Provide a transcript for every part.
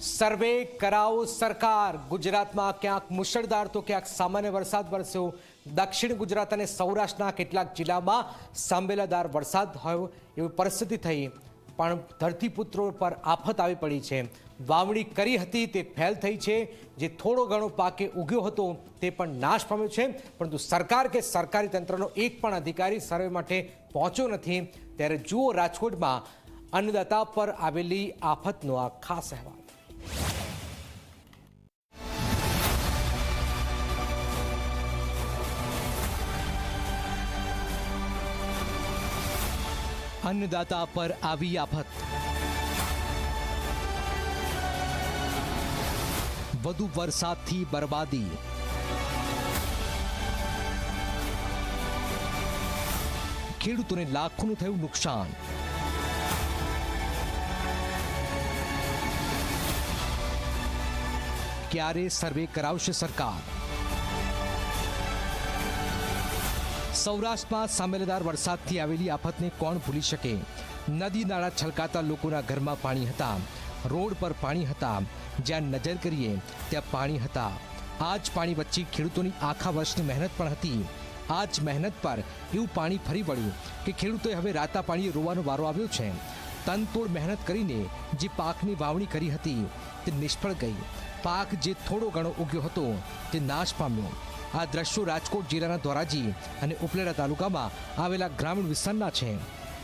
સર્વે કરાવો સરકાર. ગુજરાતમાં ક્યાંક મુશળધાર તો ક્યાંક સામાન્ય વરસાદ વરસ્યો. દક્ષિણ ગુજરાત અને સૌરાષ્ટ્રના કેટલાક જિલ્લામાં સાંભેલાદાર વરસાદ થયો એવી પરિસ્થિતિ થઈ. પણ ધરતીપુત્રો પર આફત આવી પડી છે. વાવણી કરી હતી તે ફેલ થઈ છે. જે થોડો ઘણો પાકે ઉગ્યો હતો તે પણ નાશ પામ્યો છે. પરંતુ સરકાર કે સરકારી તંત્રનો એક પણ અધિકારી સર્વે માટે પહોંચ્યો નથી. ત્યારે જુઓ રાજકોટમાં અન્નદાતા પર આવેલી આફતનો આ ખાસ અહેવાલ. અન્નદાતા પર આવી આફત. વધુ વરસાદથી બરબાદી. ખેડૂતોને લાખોનું થયું નુકસાન. ક્યારે સર્વે કરાવશે સરકાર? સૌરાષ્ટ્રમાં સામેલદાર વરસાદથી આવેલી આફતને કોણ ભૂલી શકે? નદી નાળા છલકાતા લોકોના ઘરમાં પાણી હતા. રોડ પર પાણી હતા. જ્યાં નજર કરીએ, ત્યાં પાણી હતા. આ જ પાણી વચ્ચે ખેડૂતોની આખા વર્ષની મહેનત પણ હતી. આ જ મહેનત પર એવું પાણી ફરી વળ્યું કે ખેડૂતોએ હવે રાતા પાણીએ રોવાનો વારો આવ્યો છે. તનતોડ મહેનત કરીને જે પાકની વાવણી કરી હતી, તે નિષ્ફળ ગઈ. પાક જે થોડો ઘણો ઉગ્યો હતો, તે નાશ પામ્યો. આ દ્રશ્યો રાજકોટ જિલ્લાના ધોરાજી અને ઉપલેટા તાલુકામાં આવેલા ગ્રામીણ વિસ્તારના છે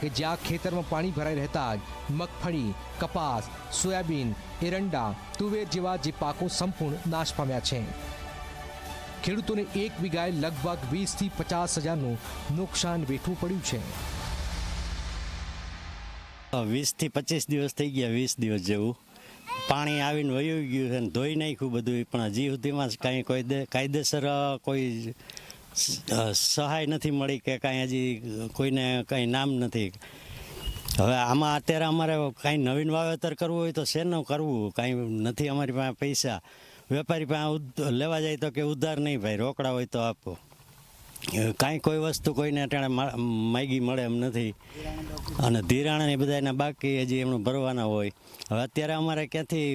કે જ્યાં ખેતરમાં પાણી ભરાઈ રહેતા જ મગફળી, કપાસ, સોયાબીન, એરંડા, તુવેર જેવા જે પાકો સંપૂર્ણ નાશ પામ્યા છે. ખેડૂતોને એક વીઘાએ લગભગ વીસથી પચાસ હજારનું નુકસાન વેઠવું પડ્યું છે. વીસથી પચીસ દિવસ થઈ ગયા, વીસ દિવસ જેવું. પાણી આવીને વયું ગયું છે ધોઈ નાખ્યું બધું. પણ હજી સુધીમાં કાંઈ કોઈ કાયદેસર કોઈ સહાય નથી મળી કે કાંઈ હજી કોઈને કાંઈ નામ નથી. હવે આમાં અત્યારે અમારે કાંઈ નવીન વાવેતર કરવું હોય તો શેનું કરવું? કાંઈ નથી અમારી પાસે પૈસા. વેપારી પાસે લેવા જાય તો કે ઉધાર નહીં ભાઈ, રોકડા હોય તો આપો. કાંઈ કોઈ વસ્તુ કોઈને અટાણે માગી મળે એમ નથી. અને ધિરાણ એ બધા એના બાકી હજી એમનું ભરવાના હોય. હવે અત્યારે અમારે ક્યાંથી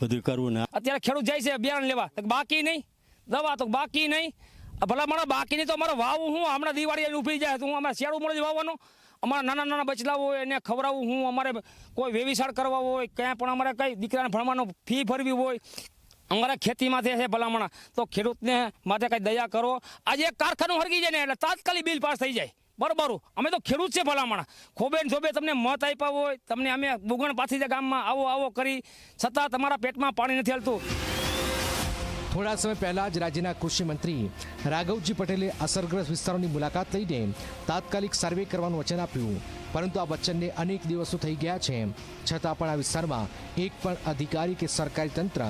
બધું કરવું ને અત્યારે ખેડૂત જાય છે બિયારણ લેવા. બાકી નહીં. દવા તો બાકી નહીં. ભલા મારા બાકી નહીં તો અમારે વાવું હું? હમણાં દિવાળી આવીને ઊભી જાય. તો હું અમારે શિયાળું મળે વાવવાનું? અમારા નાના નાના બચલા હોય, એને ખવડાવવું હું? અમારે કોઈ વેવિશાળ કરવા હોય, ક્યાંય પણ અમારે કંઈ દીકરાને ભણવાનો ફી ભરવી હોય અમારે ખેતીમાંથી છે ભલામણા. તો ખેડૂતને માટે કંઈ દયા કરો. આજે કારખાનું હરગી જાય ને એટલે તાત્કાલિક બિલ પાસ થઈ જાય. બરોબર. અમે તો ખેડૂત છે ભલામણા. ખોબે શોબે તમને મત આપ્યા હોય, તમને અમે બુગણ પાછી ગામમાં આવો આવો કરી. છતાં તમારા પેટમાં પાણી નથી હાલતું. થોડા સમય પહેલા જ રાજ્યના કૃષિ મંત્રી રાઘવજી પટેલે અસરગ્રસ્ત વિસ્તારોની મુલાકાત લઈને તાત્કાલિક સર્વે કરવાનું વચન આપ્યું. પરંતુ આ વચનને અનેક દિવસો થઈ ગયા છે. છતાં પણ આ વિસ્તારમાં એક પણ અધિકારી કે સરકારી તંત્ર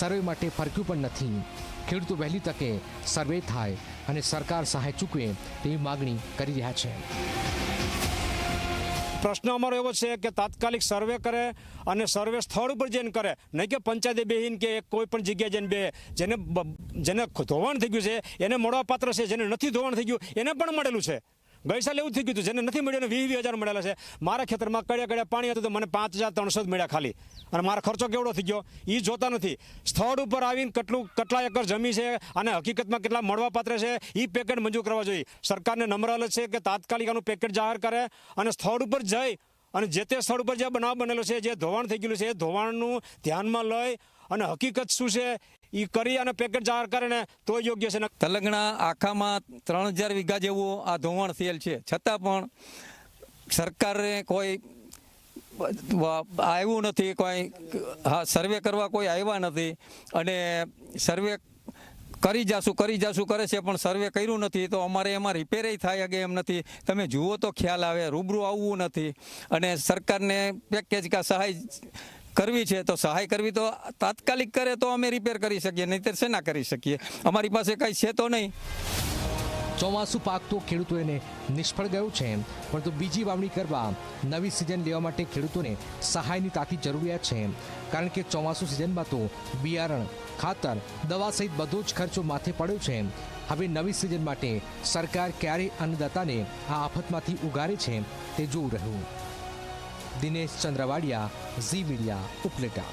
સર્વે માટે ફરક્યું પણ નથી. ખેડૂતો વહેલી તકે સર્વે થાય અને સરકાર સહાય ચૂકવે તેવી માગણી કરી રહ્યા છે. પ્રશ્ન અમારો એવો છે કે તાત્કાલિક સર્વે કરે અને સર્વે સ્થળ ઉપર જઈને કરે. નહીં કે પંચાયતે બેહીને કે કોઈ પણ જગ્યાએ જઈને બે. જેને જેને ધોવાણ થઈ ગયું છે, એને મળવા પાત્ર છે, જેને નથી ધોવાણ થઈ ગયું, એને પણ મળેલું છે. ગઈ સાલ એવું થઈ ગયું હતું, જેને નથી મળ્યું વીસ વીસ હજાર મળેલા છે. મારા ખેતરમાં કડ્યા કડ્યા પાણી હતું તો મને પાંચ હજાર ત્રણસો જ મળ્યા ખાલી. અને મારો ખર્ચો કેવડો થઈ ગયો? એ જોતા નથી. સ્થળ ઉપર આવીને કેટલું, કેટલા એકર જમી છે અને હકીકતમાં કેટલા મળવા પાત્ર છે એ પેકેટ મંજૂર કરવા જોઈએ. સરકારને નમ્ર અલગ છે કે તાત્કાલિક આનું પેકેટ જાહેર કરે અને સ્થળ ઉપર જઈ અને જે તે સ્થળ ઉપર જે બનાવ બનેલો છે, જે ધોવાણ થઈ ગયેલું છે, એ ધોવાણનું ધ્યાનમાં લઈ અને હકીકત શું છે એ કરી અને પેકેટ જાહેર કરે ને તો યોગ્ય છે. તલંગણા આખામાં ત્રણ હજાર વીઘા જેવું આ ધોવાણ થયેલ છે. છતાં પણ સરકારે કોઈ આવ્યું નથી, કોઈ હા સર્વે કરવા કોઈ આવ્યા નથી અને સર્વે કરી જાશું કરી જાશું કરે છે, પણ સર્વે કર્યું નથી તો અમારે એમાં રિપેર થાય કે એમ નથી. તમે જુઓ તો ખ્યાલ આવે, રૂબરૂ આવવું નથી અને સરકારને પેકેજ કા સહાય કરવી છે તો સહાય કરવી તો તાત્કાલિક કરે તો અમે રિપેર કરી શકીએ નહીં શેના કરી શકીએ? અમારી પાસે કંઈ છે તો નહીં. ચોમાસું પાક તો ખેડૂતોને નિષ્ફળ ગયું છે. પરંતુ બીજી વાવણી કરવા નવી સિઝન લેવા માટે ખેડૂતોને સહાયની તાતી જરૂરિયાત છે. કારણ કે ચોમાસું સિઝનમાં તો બિયારણ, ખાતર, દવા સહિત બધો જ ખર્ચો માથે પડ્યો છે. હવે નવી સિઝન માટે સરકાર ક્યારે અન્નદાતાને આ આફતમાંથી ઉગારે છે તે જોવું રહ્યું. Dinesh Chandravadiya Zee media Upleta